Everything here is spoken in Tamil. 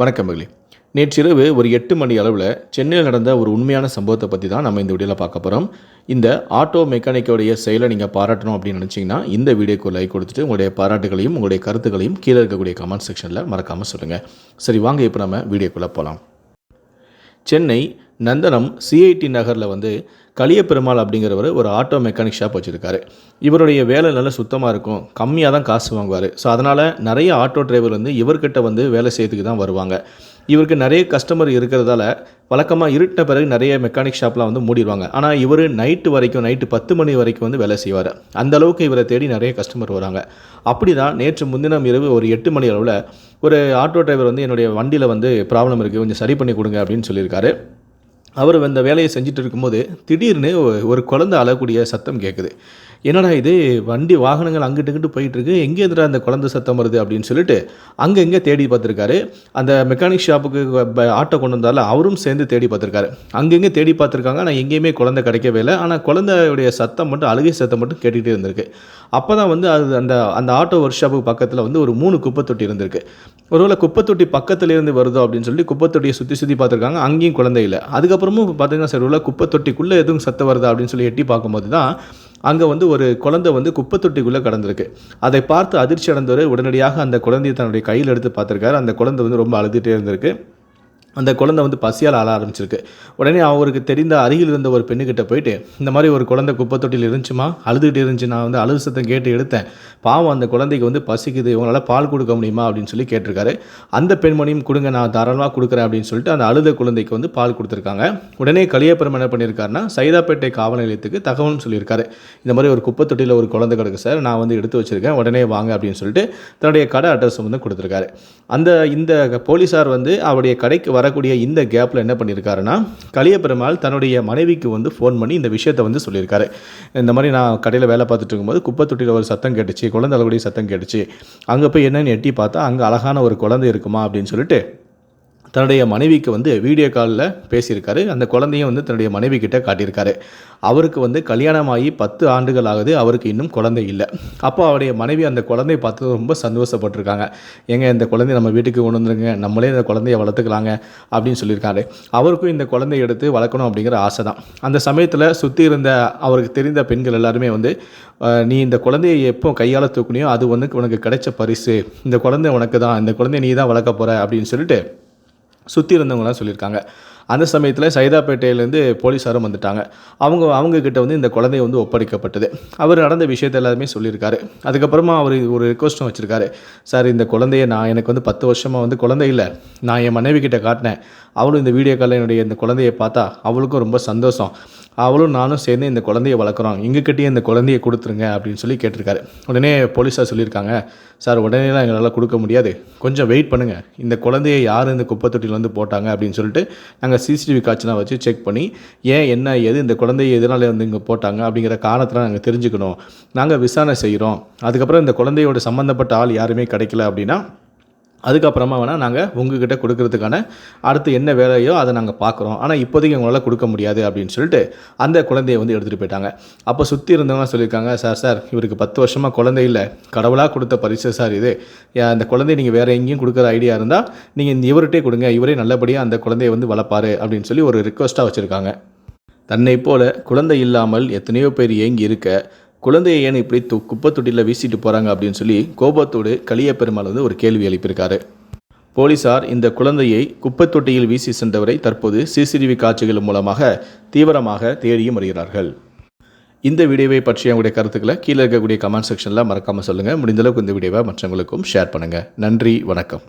வணக்கம் மகளி. நேற்றிரவு ஒரு எட்டு மணி அளவில் சென்னையில் நடந்த ஒரு உண்மையான சம்பவத்தை பற்றி தான் நம்ம இந்த வீடியோவில் பார்க்க போகிறோம் இந்த ஆட்டோ மெக்கானிக்கோடைய செயலை நீங்கள் பாராட்டணும் அப்படின்னு நினச்சிங்கன்னா இந்த வீடியோக்கு லைக் கொடுத்துட்டு உங்களுடைய பாராட்டுகளையும் உங்களுடைய கருத்துக்களையும் கீழே இருக்கக்கூடிய கமெண்ட் செக்ஷனில் மறக்காமல் சொல்லுங்கள் சரி வாங்க இப்போ நம்ம வீடியோக்குள்ளே போகலாம் சென்னை நந்தனம் சிஐடி நகரில் வந்து கலியபெருமாள் அப்படிங்கிறவர் ஒரு ஆட்டோ மெக்கானிக் ஷாப் வச்சுருக்காரு. இவருடைய வேலை நல்லா சுத்தமாக இருக்கும். கம்மியாக தான் காசு வாங்குவார். ஸோ அதனால் நிறைய ஆட்டோ டிரைவர் வந்து இவர்கிட்ட வந்து வேலை செய்யறதுக்கு தான் வருவாங்க. இவருக்கு நிறைய கஸ்டமர் இருக்கிறதால வழக்கமாக இருட்டின பிறகு நிறைய மெக்கானிக் ஷாப்லாம் வந்து மூடிடுவாங்க. ஆனால் இவர் நைட்டு வரைக்கும் நைட்டு பத்து மணி வரைக்கும் வந்து வேலை செய்வார். அந்த அளவுக்கு இவரை தேடி நிறைய கஸ்டமர் வராங்க. அப்படி தான் நேற்று முன்தினம் இரவு ஒரு எட்டு மணி அளவில் ஒரு ஆட்டோ டிரைவர் வந்து என்னுடைய வண்டியில் வந்து ப்ராப்ளம் இருக்குது கொஞ்சம் சரி பண்ணி கொடுங்க அப்படின்னு சொல்லியிருக்காரு. அவர் இந்த வேலையை செஞ்சுட்டு இருக்கும்போது திடீர்னு ஒரு குழந்தை அழக்கூடிய சத்தம் கேட்குது என்னடா இது? வண்டி வாகனங்கள் அங்கிட்டு இங்கிட்டு போயிட்டுருக்கு. எங்கே எதிராக அந்த குழந்தை சத்தம் வருது அப்படின்னு சொல்லிட்டு அங்கங்கே தேடி பார்த்துருக்காரு. அந்த மெக்கானிக் ஷாப்புக்கு ஆட்டோ கொண்டு வந்தால அவரும் சேர்ந்து தேடி பார்த்துருக்காரு. அங்கங்கே தேடி பார்த்துருக்காங்க. ஆனால் எங்கேயுமே குழந்தை கிடைக்கவே இல்லை. ஆனால் குழந்தையுடைய சத்தம் மட்டும் அழுகை சத்தம் மட்டும் கேட்டுக்கிட்டே இருந்திருக்கு. அப்போ தான் வந்து அது அந்த அந்த ஆட்டோ ஒர்க் ஷாப்புக்கு பக்கத்தில் வந்து ஒரு மூணு குப்பை தொட்டி இருந்திருக்கு. ஒருவேளை குப்பை தொட்டி பக்கத்துலேருந்து வருதோ அப்படின்னு சொல்லி குப்பை தொட்டியை சுற்றி சுற்றி பார்த்துருக்காங்க. அங்கேயும் குழந்தை இல்லை. அதுக்கப்புறம் அதுக்கப்புறமும் பார்த்தீங்கன்னா சரி உள்ள குப்பை தொட்டிக்குள்ளே எதுவும் சத்தம் வருதா அப்படின்னு சொல்லி எட்டி பார்க்கும்போது தான் அங்கே வந்து ஒரு குழந்தை வந்து குப்பை தொட்டிக்குள்ளே கடந்திருக்கு. அதை பார்த்து அதிர்ச்சி அடைந்தவர் உடனடியாக அந்த குழந்தையை தன்னுடைய கையில் எடுத்து பார்த்துருக்காரு. அந்த குழந்தை வந்து ரொம்ப அழுதுகிட்டே இருந்திருக்கு. அந்த குழந்தை வந்து பசியால் ஆள ஆரம்பிச்சிருக்கு. உடனே அவருக்கு தெரிந்த அருகில் இருந்த ஒரு பெண்ணுக்கிட்ட போயிட்டு இந்த மாதிரி ஒரு குழந்தை குப்பை தொட்டியில் இருந்துச்சுமா? அழுதுகிட்டு இருந்துச்சு. நான் வந்து அழுது சத்தம் கேட்டு எடுத்தேன். பாவம் அந்த குழந்தைக்கு வந்து பசிக்குது. இவங்களால் பால் கொடுக்க முடியுமா? அப்படின்னு சொல்லி கேட்டிருக்காரு. அந்த பெண்மணியும் கொடுங்க நான் தாராளமாக கொடுக்குறேன் அப்படின்னு சொல்லிட்டு அந்த அழுத குழந்தைக்கு வந்து பால் கொடுத்துருக்காங்க. உடனே கலியபெருமன் என்ன பண்ணியிருக்காருன்னா சைதாப்பேட்டை காவல் நிலையத்துக்கு தகவலும் சொல்லியிருக்காரு. இந்த மாதிரி ஒரு குப்பை தொட்டியில் ஒரு குழந்தை கிடக்கு சார். நான் வந்து எடுத்து வச்சிருக்கேன். உடனே வாங்க அப்படின்னு சொல்லிட்டு தன்னுடைய கடை அட்ரஸ் வந்து கொடுத்துருக்காரு. அந்த இந்த போலீஸார் வந்து அவருடைய கடைக்கு வரக்கூடிய இந்த கேப்பில் என்ன பண்ணியிருக்காருன்னா கலியபெருமாள் தன்னுடைய மனைவிக்கு வந்து ஃபோன் பண்ணி இந்த விஷயத்தை வந்து சொல்லியிருக்காரு. இந்த மாதிரி நான் கடையில் வேலை பார்த்துட்டு இருக்கும்போது குப்பை தொட்டியில் ஒரு சத்தம் கேட்டுச்சு குழந்தை அளவுடைய சத்தம் கேட்டுச்சு. அங்கே போய் என்னென்னு எட்டி பார்த்தா அங்கே அழகான ஒரு குழந்தை இருக்குமா அப்படின்னு சொல்லிட்டு தன்னுடைய மனைவிக்கு வந்து வீடியோ காலில் பேசியிருக்காரு. அந்த குழந்தையும் வந்து தன்னுடைய மனைவி கிட்ட காட்டியிருக்காரு. அவருக்கு வந்து கல்யாணமாகி பத்து ஆண்டுகள் ஆகுது அவருக்கு இன்னும் குழந்தை இல்லை. அப்போ அவருடைய மனைவி அந்த குழந்தைய பார்த்து ரொம்ப சந்தோஷப்பட்டிருக்காங்க. ஏங்க இந்த குழந்தைய நம்ம வீட்டுக்கு கொண்டு வந்துருங்க. நம்மளே இந்த குழந்தைய வளர்த்துக்கலாங்க அப்படின்னு சொல்லியிருக்காரு. அவருக்கும் இந்த குழந்தைய எடுத்து வளர்க்கணும் அப்படிங்கிற ஆசை தான். அந்த சமயத்தில் சுற்றி இருந்த அவருக்கு தெரிந்த பெண்கள் எல்லாருமே வந்து நீ இந்த குழந்தையை எப்போ கையால் தூக்குனியோ அது வந்து உனக்கு கிடைச்ச பரிசு. இந்த குழந்தை உனக்கு தான். இந்த குழந்தைய நீ தான் வளர்க்க போகிற அப்படின்னு சொல்லிட்டு சுற்றி இருந்தவங்களாம் சொல்லியிருக்காங்க. அந்த சமயத்தில் சைதாப்பேட்டையிலேருந்து போலீஸாரும் வந்துட்டாங்க. அவங்க அவங்க கிட்ட வந்து இந்த குழந்தைய வந்து ஒப்படைக்கப்பட்டது. அவர் நடந்த விஷயத்தை எல்லாருமே சொல்லியிருக்காரு. அதுக்கப்புறமா அவர் ஒரு ரிக்வஸ்ட்டும் வச்சுருக்காரு. சார் இந்த குழந்தைய நான் எனக்கு வந்து பத்து வருஷமாக வந்து குழந்தை இல்லை. நான் என் மனைவி கிட்ட காட்டினேன். அவளும் இந்த வீடியோ காலில் என்னுடைய இந்த குழந்தைய பார்த்தா அவளுக்கும் ரொம்ப சந்தோஷம். அவளும் நானும் சேர்ந்து இந்த குழந்தைய வளர்க்குறோம். எங்ககிட்டயே இந்த குழந்தைய கொடுத்துருங்க அப்படின்னு சொல்லி கேட்டிருக்காரு. உடனே போலீஸார் சொல்லியிருக்காங்க. சார் உடனேலாம் எங்களால் கொடுக்க முடியாது. கொஞ்சம் வெயிட் பண்ணுங்கள் இந்த குழந்தைய யார் இந்த குப்பை தொட்டியில் வந்து போட்டாங்க? அப்படின்னு சொல்லிட்டு நாங்கள் சிசிடிவி காட்சிலாம் வச்சு செக் பண்ணி ஏன் என்ன ஏது இந்த குழந்தைய எதனால் வந்து இங்கே போட்டாங்க அப்படிங்கிற காரணத்தில் நாங்கள் தெரிஞ்சுக்கணும். நாங்கள் விசாரணை செய்கிறோம் அதுக்கப்புறம் இந்த குழந்தையோட சம்மந்தப்பட்ட ஆள் யாருமே கிடைக்கல அப்படின்னா அதுக்கப்புறமா வேணால் நாங்கள் உங்ககிட்ட கொடுக்கறதுக்கான அடுத்து என்ன வேலையோ அதை நாங்கள் பார்க்குறோம் ஆனால் இப்போதைக்கு உங்களால் கொடுக்க முடியாது அப்படின்னு சொல்லிட்டு அந்த குழந்தையை வந்து எடுத்துகிட்டு போயிட்டாங்க. அப்போ சுற்றி இருந்தவங்க சொல்லியிருக்காங்க சார் சார் இவருக்கு பத்து வருஷமாக குழந்தை இல்லை. கடவுளாக கொடுத்த பரிசு சார் இது. அந்த குழந்தைய நீங்கள் வேறு எங்கேயும் கொடுக்குற ஐடியா இருந்தால் நீங்கள் இந்த இவர்கிட்டே கொடுங்க. இவரே நல்லபடியாக அந்த குழந்தையை வந்து வளர்ப்பாரு. அப்படின்னு சொல்லி ஒரு ரிக்வஸ்ட்டாக வச்சுருக்காங்க. தன்னை போல குழந்தை இல்லாமல் எத்தனையோ பேர் ஏங்கி இருக்க குழந்தையை ஏன் இப்படி து குப்பத்தொட்டியில் வீசிட்டு போகிறாங்க அப்படின்னு சொல்லி கோபத்தோடு கலிய பெருமாள் வந்து ஒரு கேள்வி எழுப்பியிருக்காரு. போலீசார் இந்த குழந்தையை குப்பத்தொட்டியில் வீசி சென்றவரை தற்போது சிசிடிவி காட்சிகள் மூலமாக தீவிரமாக தேடியும் வருகிறார்கள். இந்த வீடியோவை பற்றிய உங்களுடைய கருத்துக்களை கீழே இருக்கக்கூடிய கமெண்ட் செக்ஷனில் மறக்காமல் சொல்லுங்கள் முடிந்தளவுக்கு இந்த வீடியோவை மற்றவங்களுக்கும் ஷேர் பண்ணுங்கள் நன்றி வணக்கம்.